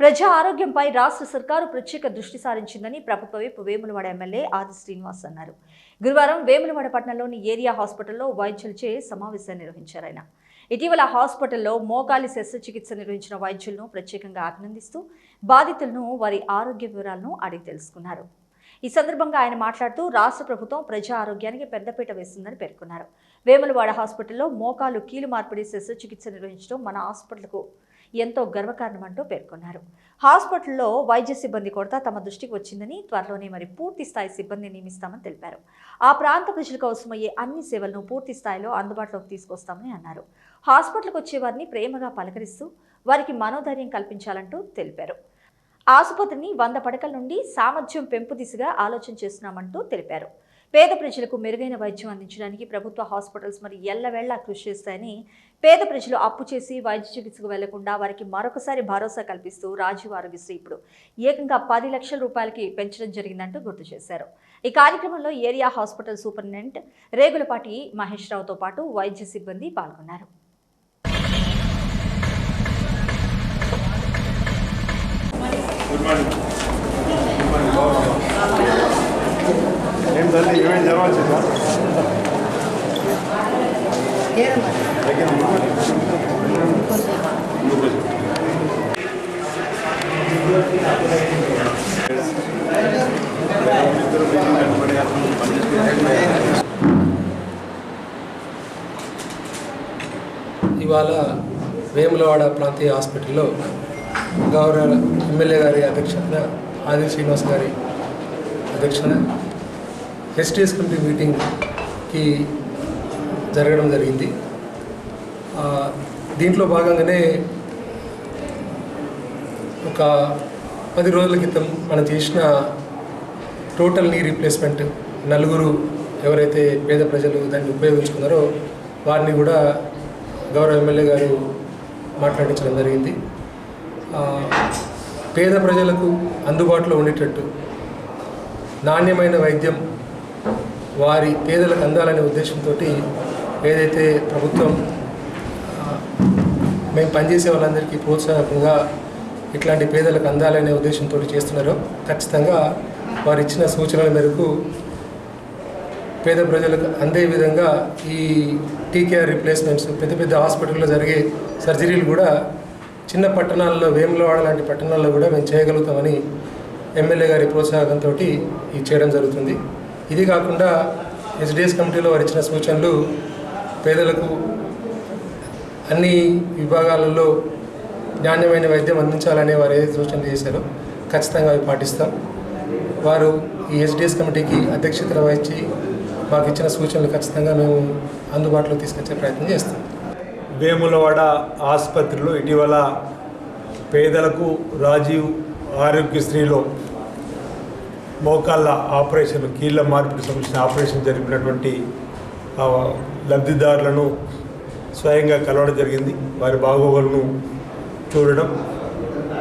ప్రజా ఆరోగ్యంపై రాష్ట్ర సర్కారు ప్రత్యేక దృష్టి సారించిందని ప్రభుత్వ వైపు వేములవాడ ఎమ్మెల్యే ఆది శ్రీనివాస్ అన్నారు. గురువారం వేములవాడ పట్టణంలోని ఏరియా హాస్పిటల్లో వైద్యులచే సమావేశాన్ని నిర్వహించారు ఆయన. ఇటీవల హాస్పిటల్లో మోకాలి శస్త్రచికిత్స నిర్వహించిన వైద్యులను ప్రత్యేకంగా అభినందిస్తూ బాధితులను వారి ఆరోగ్య వివరాలను అడిగి తెలుసుకున్నారు. ఈ సందర్భంగా ఆయన మాట్లాడుతూ రాష్ట్ర ప్రభుత్వం ప్రజా ఆరోగ్యానికి పెద్దపీట వేస్తుందని పేర్కొన్నారు. వేములవాడ హాస్పిటల్లో మోకాలు కీలు మార్పిడి శస్త్రచికిత్స నిర్వహించడం మన హాస్పిటల్కు ఎంతో గర్వకారణమంటూ పేర్కొన్నారు. హాస్పిటల్లో వైద్య సిబ్బంది కొరత తమ దృష్టికి వచ్చిందని త్వరలోనే మరి పూర్తి స్థాయి సిబ్బంది నియమిస్తామని తెలిపారు. ఆ ప్రాంత ప్రజలకు అవసరమయ్యే అన్ని సేవలను పూర్తి స్థాయిలో అందుబాటులోకి తీసుకొస్తామని అన్నారు. హాస్పిటల్కి వచ్చే వారిని ప్రేమగా పలకరిస్తూ వారికి మనోధైర్యం కల్పించాలంటూ తెలిపారు. ఆసుపత్రిని వంద పడకల నుండి సామర్థ్యం పెంపు దిశగా ఆలోచన చేస్తున్నామంటూ తెలిపారు. పేద ప్రజలకు మెరుగైన వైద్యం అందించడానికి ప్రభుత్వ హాస్పిటల్స్ మరి ఎల్లవేళ్ళా కృషి చేస్తాయని పేద ప్రజలు అప్పు చేసి వైద్య చికిత్సకు వెళ్ళకుండా వారికి మరొకసారి భరోసా కల్పిస్తూ రాజీవ్ ఆరోగ్యశ్రీ ఇప్పుడు ఏకంగా పది లక్షల రూపాయలకి పెంచడం జరిగిందంటూ గుర్తు చేశారు. ఈ కార్యక్రమంలో area hospital superintendent Regulapati Mahesh రావుతో పాటు వైద్య సిబ్బంది పాల్గొన్నారు. గుడ్ మార్నింగ్ ఏం తల్లి ఏమేమి జ్వరం వచ్చిందా ఇవాళ వేములవాడ ప్రాంతీయ హాస్పిటల్లో గవర్నర్ ఎమ్మెల్యే గారి అధ్యక్షతన ఆది శ్రీనివాస్ గారి అధ్యక్షతన ఎస్టీఎస్ కమిటీ మీటింగ్కి జరగడం జరిగింది. దీంట్లో భాగంగానే ఒక పది రోజుల క్రితం మనం చేసిన టోటల్ నీ రీప్లేస్మెంట్ నలుగురు ఎవరైతే పేద ప్రజలు దాన్ని ఉపయోగించుకున్నారో వారిని కూడా గౌరవ ఎమ్మెల్యే గారు మాట్లాడించడం జరిగింది. పేద ప్రజలకు అందుబాటులో ఉండేటట్టు నాణ్యమైన వైద్యం వారి పేదలకు అందాలనే ఉద్దేశంతో ఏదైతే ప్రభుత్వం మేము పనిచేసే వాళ్ళందరికీ ప్రోత్సాహకంగా ఇట్లాంటి పేదలకు అందాలనే ఉద్దేశంతో చేస్తున్నారో ఖచ్చితంగా వారు ఇచ్చిన సూచనల మేరకు పేద ప్రజలకు అందే విధంగా ఈ టీకేఆర్ రిప్లేస్మెంట్స్ పెద్ద పెద్ద హాస్పిటల్లో జరిగే సర్జరీలు కూడా చిన్న పట్టణాల్లో వేములవాడ లాంటి పట్టణాల్లో కూడా మేము చేయగలుగుతామని ఎమ్మెల్యే గారి ప్రోత్సాహంతో ఇది చేయడం జరుగుతుంది. ఇది కాకుండా ఎస్డిఎస్ కమిటీలో వారు ఇచ్చిన సూచనలు పేదలకు అన్ని విభాగాలలో నాణ్యమైన వైద్యం అందించాలనే వారు ఏదైతే సూచనలు చేశారో ఖచ్చితంగా అవి పాటిస్తాం. వారు ఈ ఎస్డిఎస్ కమిటీకి అధ్యక్షత వహించి మాకు ఇచ్చిన సూచనలు ఖచ్చితంగా మేము అందుబాటులో తీసుకొచ్చే ప్రయత్నం చేస్తాం. వేములవాడ ఆసుపత్రిలో ఇటీవల పేదలకు రాజీవ్ ఆరోగ్యశ్రీలో మోకాళ్ళ ఆపరేషన్ కీళ్ళ మార్పిడి సంబంధించిన ఆపరేషన్ జరిపినటువంటి లబ్ధిదారులను స్వయంగా కలవడం జరిగింది. వారి బాగోగులను చూడడం.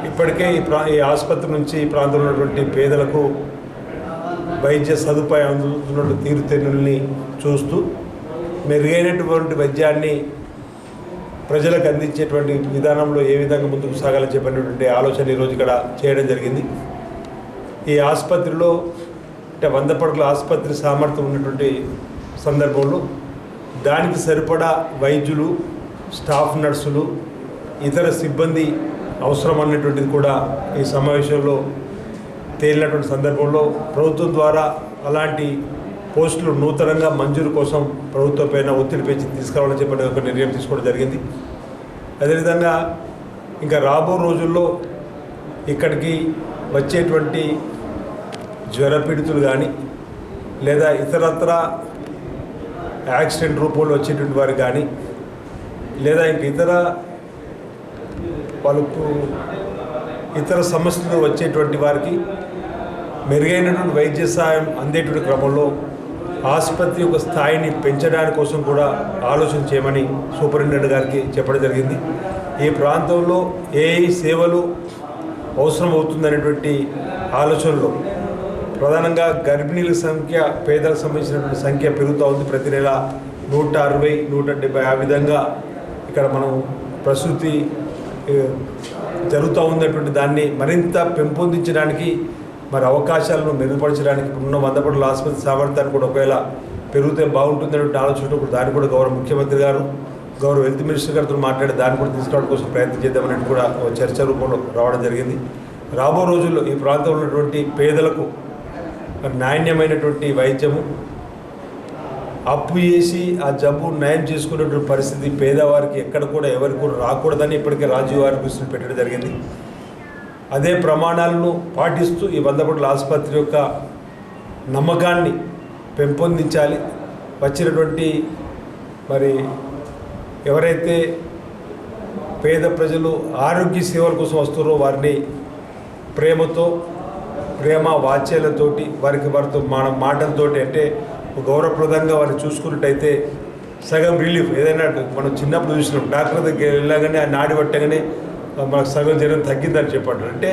ఇప్పటికే ఈ ప్రా ఈ ఆసుపత్రి నుంచి ఈ ప్రాంతంలో ఉన్నటువంటి పేదలకు వైద్య సదుపాయం అందుతున్న తీరుతెన్నుల్ని చూస్తూ మెరుగైనటువంటి వైద్యాన్ని ప్రజలకు అందించేటువంటి విధానంలో ఏ విధంగా ముందుకు సాగాలని చెప్పినటువంటి ఆలోచన ఈరోజు ఇక్కడ చేయడం జరిగింది. ఈ ఆసుపత్రిలో అంటే వంద పడకల ఆసుపత్రి సామర్థ్యం ఉన్నటువంటి సందర్భంలో దానికి సరిపడా వైద్యులు స్టాఫ్ నర్సులు ఇతర సిబ్బంది అవసరం అన్నటువంటిది కూడా ఈ సమావేశంలో తేలినటువంటి సందర్భంలో ప్రభుత్వం ద్వారా అలాంటి పోస్టులు నూతనంగా మంజూరు కోసం ప్రభుత్వం పైన ఒత్తిడి పెంచి తీసుకురావాలని చెప్పి ఒక నిర్ణయం తీసుకోవడం జరిగింది. అదేవిధంగా ఇంకా రాబో రోజుల్లో ఇక్కడికి వచ్చేటువంటి జ్వరపీడితులు కానీ లేదా ఇతరత్ర యాక్సిడెంట్ రూపంలో వచ్చేటువంటి వారు కానీ లేదా ఇంక ఇతర వాళ్ళకు ఇతర సమస్యలు వచ్చేటువంటి వారికి మెరుగైనటువంటి వైద్య సహాయం అందేటువంటి క్రమంలో ఆసుపత్రి యొక్క స్థాయిని పెంచడానికి కోసం కూడా ఆలోచన చేయమని సూపరింటెండెంట్ గారికి చెప్పడం జరిగింది. ఈ ప్రాంతంలో ఏ సేవలు అవసరం అవుతుందనేటువంటి ఆలోచనలో ప్రధానంగా గర్భిణీల సంఖ్య పేదలకు సంబంధించినటువంటి సంఖ్య పెరుగుతూ ఉంది. ప్రతి నెల నూట అరవై నూట డెబ్బై ఆ విధంగా ఇక్కడ మనం ప్రసూతి జరుగుతూ ఉన్నటువంటి దాన్ని మరింత పెంపొందించడానికి మరి అవకాశాలను మెరుగుపరచడానికి ఉన్న వంద ఆసుపత్రి సామర్థ్యాన్ని కూడా ఒకవేళ పెరిగితే బాగుంటుందనే ఆలోచన కూడా దాన్ని కూడా గౌరవ ముఖ్యమంత్రి గారు గౌరవ హెల్త్ మినిస్టర్ గారితో మాట్లాడి దాన్ని కూడా తీసుకోవడం కోసం ప్రయత్నం చేద్దామని కూడా ఒక చర్చ రూపంలో రావడం జరిగింది. రాబో రోజుల్లో ఈ ప్రాంతంలో ఉన్నటువంటి పేదలకు మరి నాణ్యమైనటువంటి వైద్యము అప్పు చేసి ఆ జబ్బు నయం చేసుకునేటువంటి పరిస్థితి పేదవారికి ఎక్కడ కూడా ఎవరికి కూడా రాకూడదని ఇప్పటికే రాజీవ్ గారి పెట్టడం జరిగింది. అదే ప్రమాణాలను పాటిస్తూ ఈ వందపట్ల ఆసుపత్రి యొక్క నమ్మకాన్ని పెంపొందించాలి. వచ్చినటువంటి మరి ఎవరైతే పేద ప్రజలు ఆరోగ్య సేవల కోసం వస్తున్నారో వారిని ప్రేమతో ప్రేమ వాచ్యాలతోటి వారికి వారితో మన మాటలతోటి అంటే గౌరవప్రదంగా వారిని చూసుకున్నట్టయితే సగం రిలీఫ్ ఏదైనా మనం చిన్నప్పుడు చూసినాం డాక్టర్ దగ్గర వెళ్ళగానే ఆ నాడి పట్టగానే మనకు సగం జ్వరం తగ్గిందని చెప్పాడు. అంటే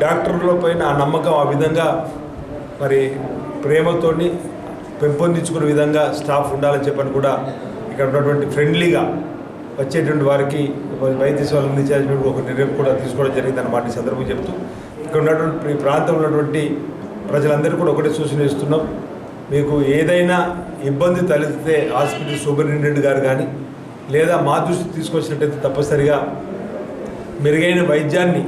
డాక్టర్ల పైన ఆ నమ్మకం ఆ విధంగా మరి ప్రేమతోని పెంపొందించుకునే విధంగా స్టాఫ్ ఉండాలని చెప్పని కూడా ఇక్కడ ఉన్నటువంటి ఫ్రెండ్లీగా వచ్చేటువంటి వారికి వైద్య సేవలు అందించాల్సిన ఒక నిర్ణయం కూడా తీసుకోవడం జరిగింది అన్నమాట ఈ సందర్భం చెప్తూ ఇక్కడ ఉన్నటువంటి ఈ ప్రాంతంలో ఉన్నటువంటి ప్రజలందరూ కూడా ఒకటే సూచన ఇస్తున్నాం మీకు ఏదైనా ఇబ్బంది తలెత్తితే హాస్పిటల్ సూపరింటెండెంట్ గారు కానీ లేదా మా దృష్టి తీసుకొచ్చినట్టయితే తప్పనిసరిగా మెరుగైన వైద్యాన్ని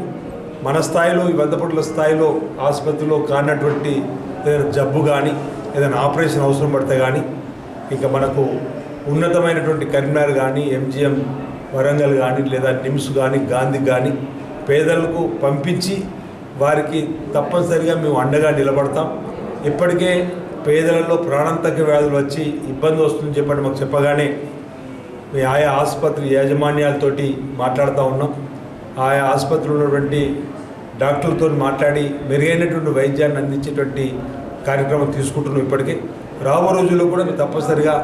మన స్థాయిలో ఈ వందపట్ల స్థాయిలో ఆసుపత్రిలో కానటువంటి ఏదైనా జబ్బు కానీ ఏదైనా ఆపరేషన్ అవసరం పడితే కానీ ఇక మనకు ఉన్నతమైనటువంటి కరీంనగర్ కానీ ఎంజిఎం వరంగల్ కానీ లేదా నిమ్స్ కానీ గాంధీ కానీ పేదలకు పంపించి వారికి తప్పనిసరిగా మేము అండగా నిలబడతాం. ఇప్పటికే పేదలలో ప్రాణాంతక వ్యాధులు వచ్చి ఇబ్బంది వస్తుందని చెప్పండి మాకు చెప్పగానే మీ ఆయా ఆసుపత్రి యాజమాన్యాలతోటి మాట్లాడుతూ ఉన్నాం. ఆయా ఆసుపత్రిలో ఉన్నటువంటి డాక్టర్లతో మాట్లాడి మెరుగైనటువంటి వైద్యాన్ని అందించేటువంటి కార్యక్రమం తీసుకుంటున్నాం ఇప్పటికే. రాబో రోజుల్లో కూడా మేము తప్పనిసరిగా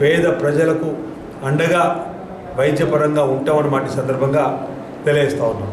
పేద ప్రజలకు అండగా వైద్యపరంగా ఉంటామన్నమాట సందర్భంగా తెలియజేస్తూ ఉన్నాం.